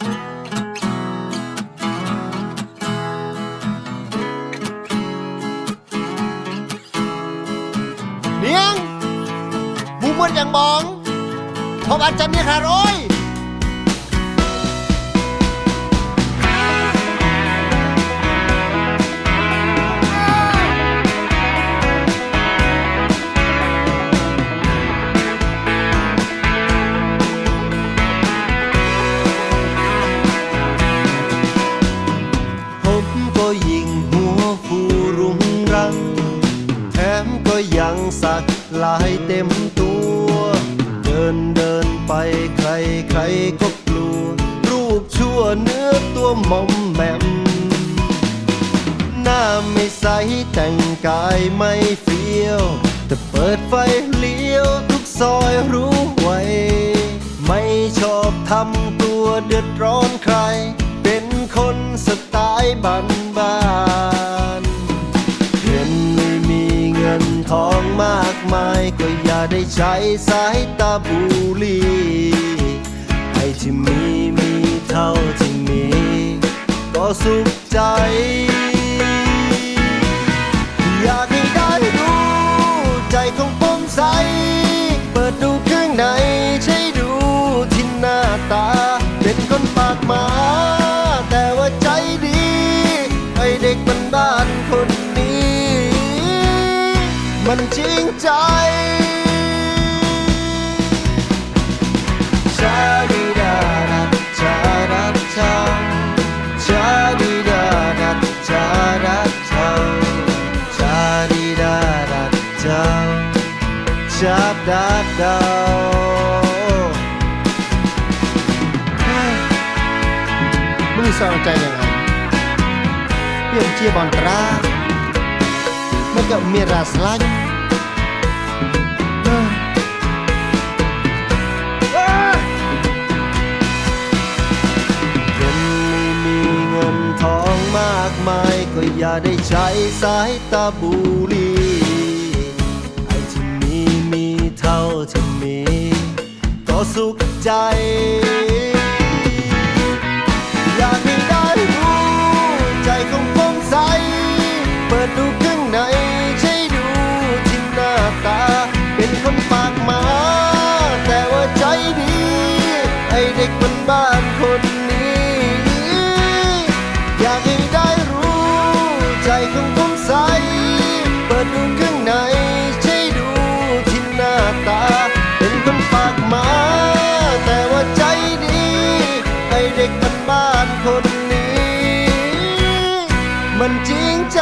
เนียงบูมวนอย่างบองพบอาจารย์เนี่ยค่ะโร้ย ลายเต็มตัว เดินเดินไปใครใครก็กลัว รูปชั่วเนื้อตัวมอมแมม หน้าไม่ใสแต่งกายไม่เฟี้ยว แต่เปิดไฟเลี้ยวทุกซอยรู้ไว้ไม่ชอบทำตัวเดือดร้อนใคร เป็นคนสไตล์บ้านบ้าน ทองมากมาย ก็อย่าได้ใช้สายตาบุหรีให้ที่มีมีเท่าที่มี ก็สุขใจ อยากให้ได้รู้ใจของผมใส เปิดดูข้างในใช่ดูที่หน้าตา เป็นคนปากมา มันจริงใจชาดีดาดัดชาดัดชาชาดีดาดัดชาดัดชาชาดีดาดัดชาชาดัดดามึงสนใจยังไงเปลี่ยนเจียบอนตรามันก็มีราสลัน กมายก็อย่าได้ใช้สายตาบุรีไอ้ที่มีมีเท่าที่มี ก็สุขใจ อยากให้ได้รู้ใจของผมใส เปิดดู คนนี้ มันจริงใจ